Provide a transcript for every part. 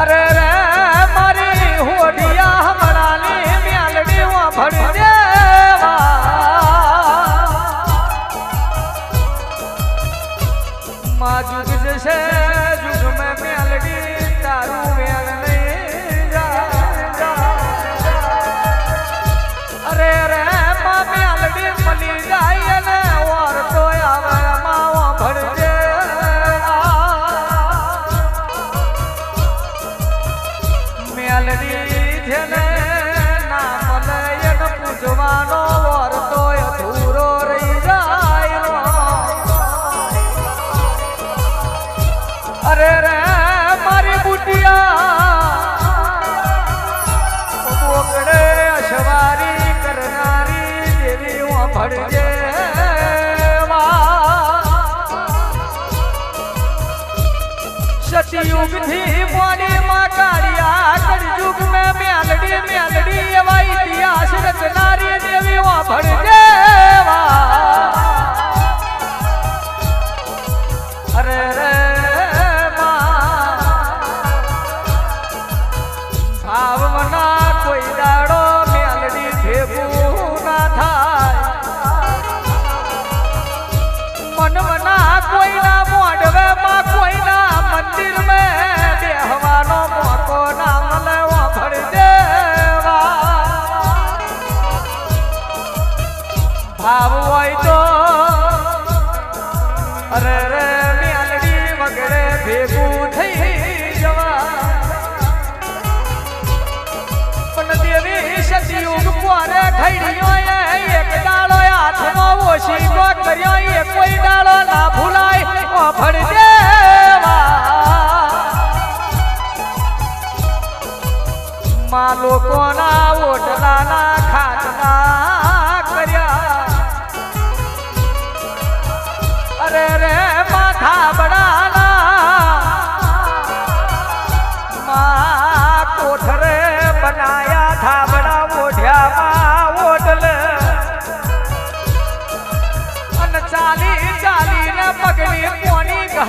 અરે 빠르게 નસીબો કર્યો એ કોઈ ડાળો ના ભૂલાય ઓફળ દેવા. મા લોકોના ઓટલાના ખાટલા.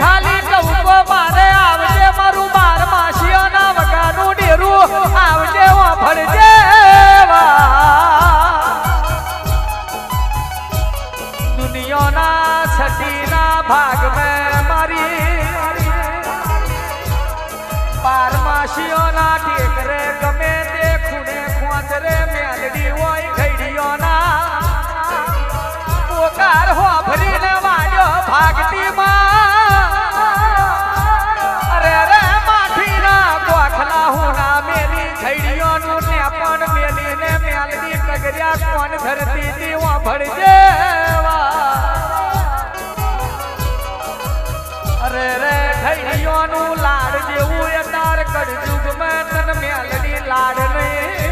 ખાલી કહું તો મારું બાર માસીઓના વગાનું ડેરું, આવજે વાફળજે દુનિયાના છઠીના ભાગ મેં મારી બાર માસીઓના રે મેલડી હોય ઘડીયો ના પોકાર હો ભરીને વાડ્યો ભાગતી માં અરે રે માઠી ના ગોખલા હું ના મેલી ઘડીયો નું ને પણ મેલી ને મેલડી કગર્યા કોણ ધરતી દી ભળજે લાડ જેવું એ તાર કડજુગ મેં તન મેલડી લાડ નહીં.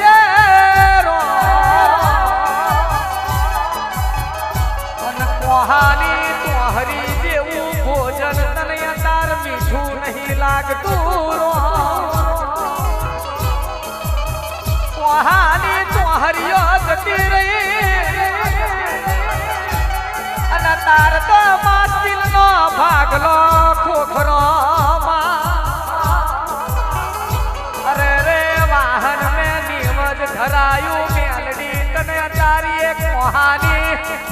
અને તાર તો માસ્તિલ નો ભાગલો ખોખરો અરે રે, વાહન મે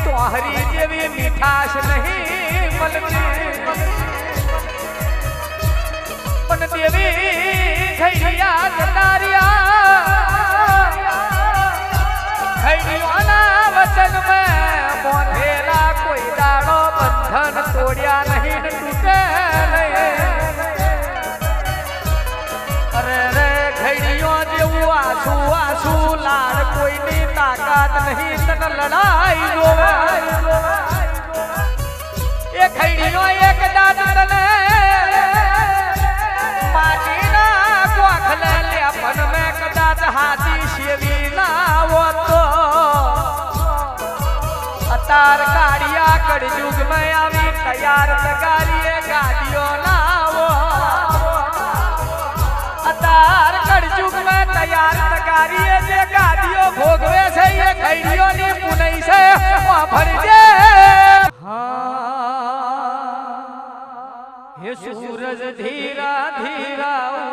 તોહરી જેવી મીઠાશ નહીં મળતી. લડાઈ એ ખૈડીનો એક દાદ તને માટીના ગોખલે લેપન મેં કદાચ હાથી શેવી લાવો તો. આવી તૈયાર તગારીએ વાપરજે હે. સૂરજ ધીરા ધીરા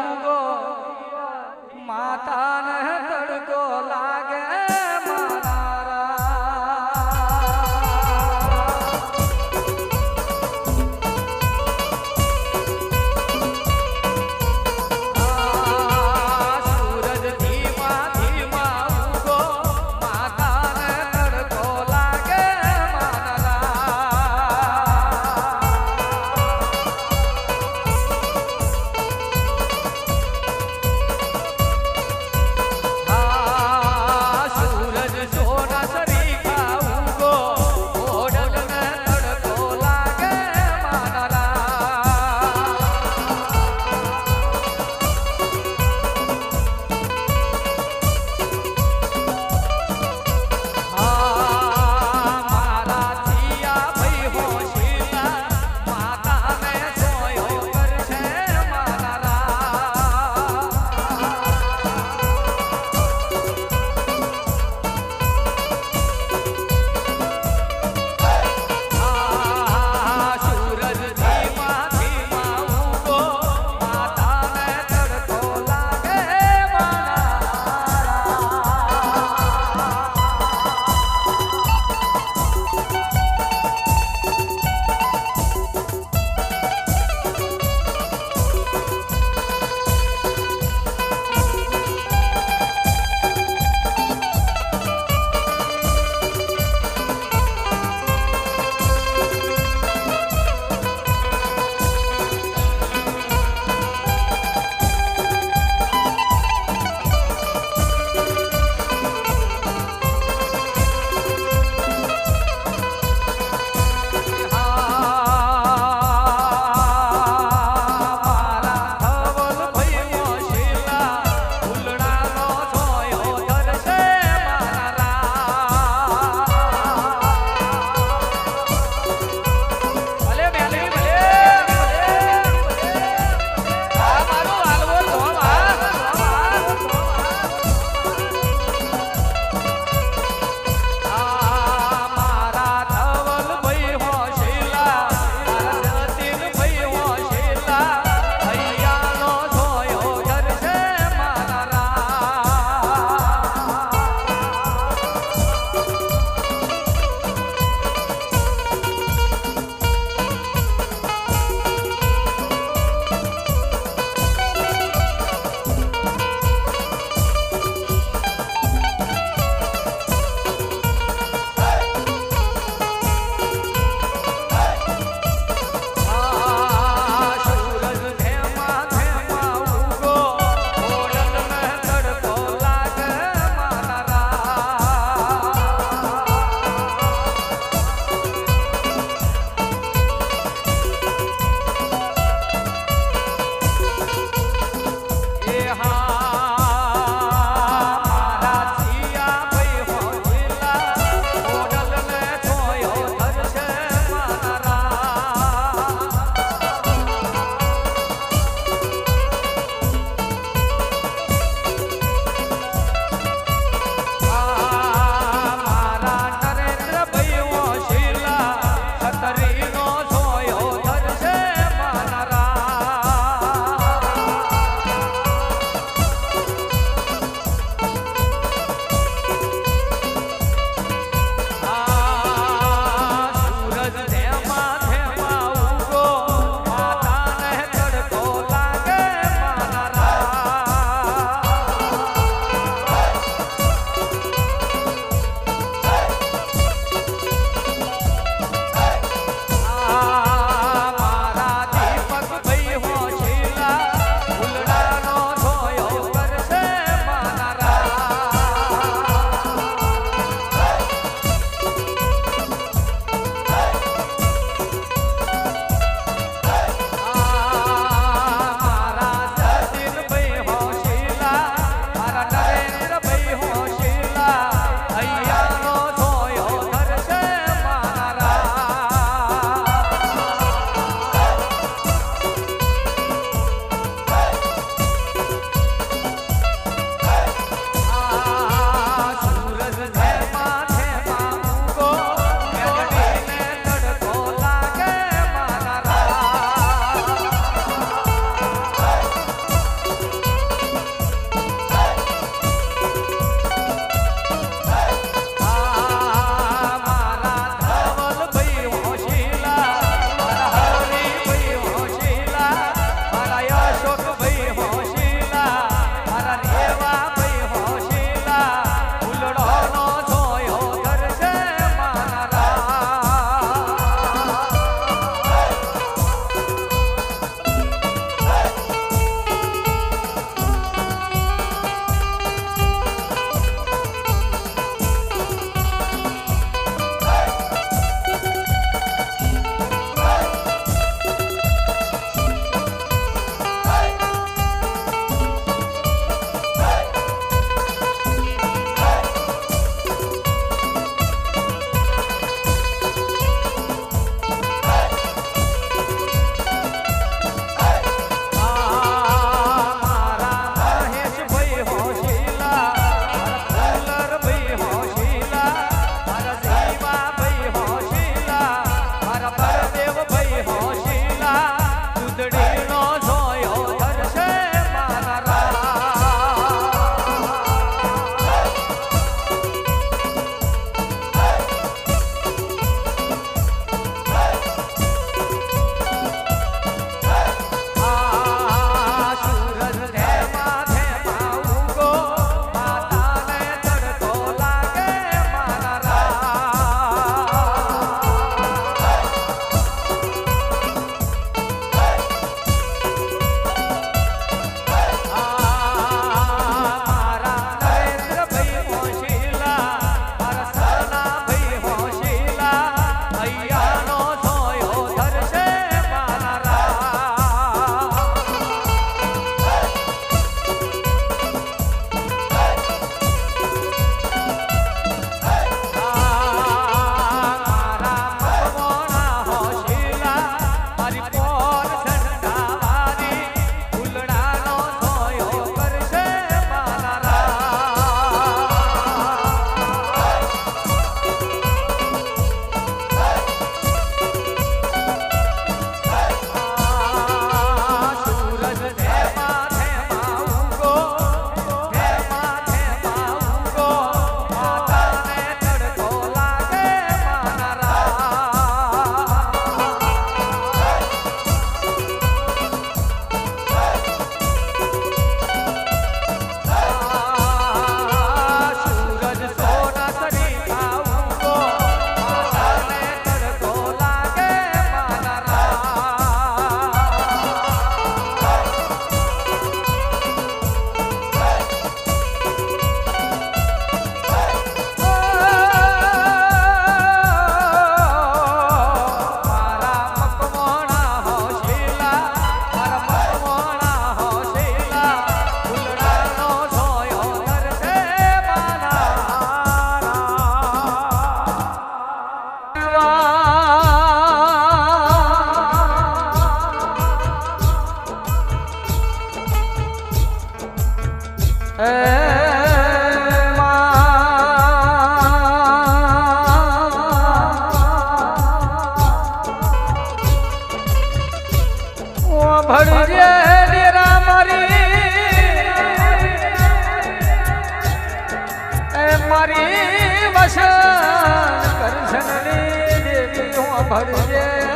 વસન કરશનની દેવી હું ભળજે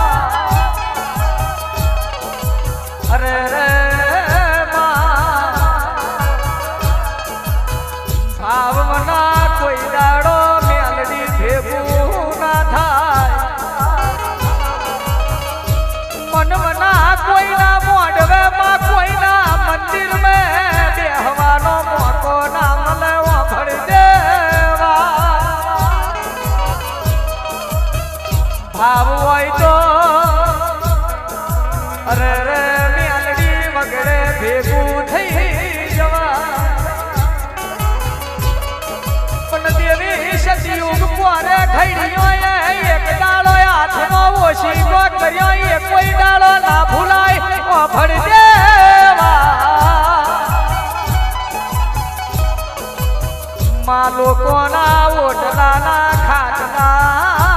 ભાવ હોય તો. અરે રે, મેલડી વગડે ભેગું થઈ એક ડાળો હાથનો ઓશીકો કર્યો, એ કોઈ ડાળો ના ભૂલાય ઓ દેવા. માં લોકોના ઓટલાના ખાટલા.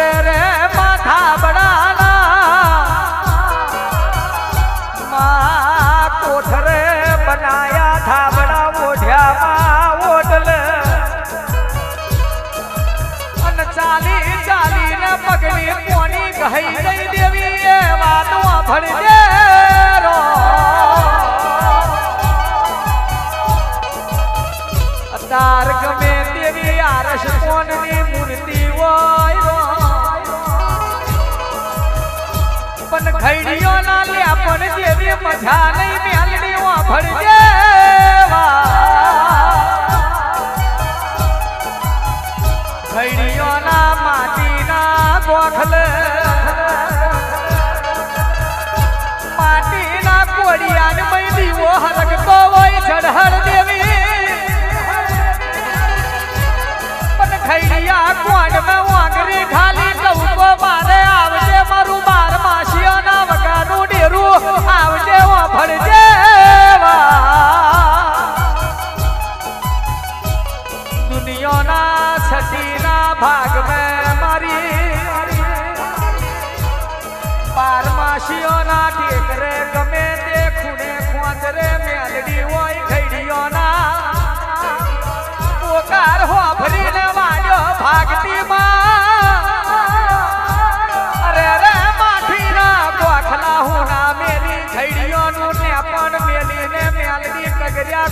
અરે રે બનાયા થાબડા ઓઢ્યામાં ઓઢલે. અન કોની કહી વાતો ભણી દે રો તાર ગમે તેવી આરસ મૂર્તિ હોય. ઘડીઓ ના લે પણ જેવી મજા નહીં મેલડી વાભળ દેવા ઘડીઓ ના માટીના ગોખલ. માટીના કોડિયાને મય દીવો હલકતો હોય ઝડહર દેવી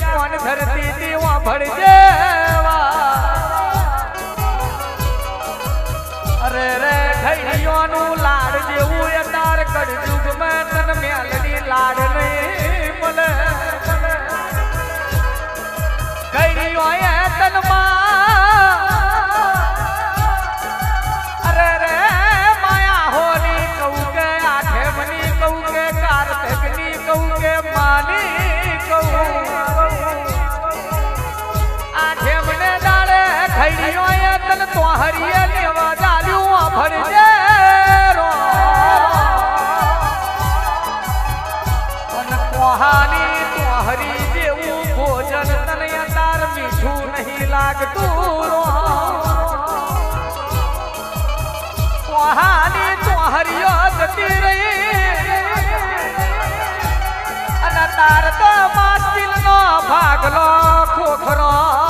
કોણ ધરતી દીવા ભળજેવા અરે રે ખૈડીઓનું લાડ જેવું એ તાર કડજુગ મેં તન મેલડી લાડ નહીં મળે. ખૈડીઓ એ તનમાં અરે તો હરિયે નહીં લાગતું રો. કોહાની તો હરિયો જતી રહી. અને તાર તો માસ્તિલ નો ભાગલો ખોખરો.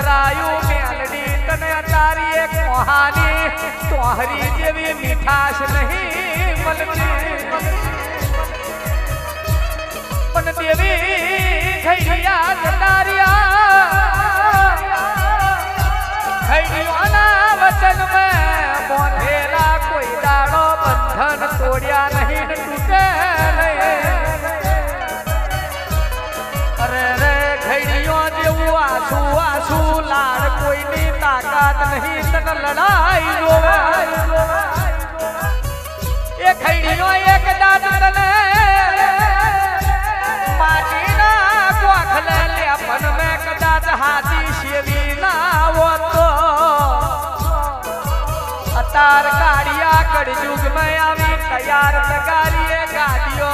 ધરાયું મેલડી તને તારી એક કોહાની તોહરી જેવી મીઠાશ નહીં મળતી. પણ દેવી ખૈયા જતારિયા ખૈયાના વચન મેં. બોધેલા કોઈ દાડો બંધન તોડ્યા નહીં. નહીં તને લડાઈ જોવે એ ખૈડીનો એક દાદ તને કોખલે લે પણ મેં કદાચ હાથી શેવી ના હોતો. અતાર કાળિયા કળજુગ મેં આવી, તૈયાર તગારીએ ગાડીઓ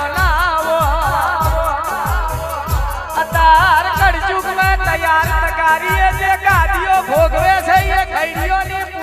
અતાર કળજુગમાં તૈયાર પ્રકારીએ જે ગાદીઓ ભોગવે છે એ ખૈડીઓની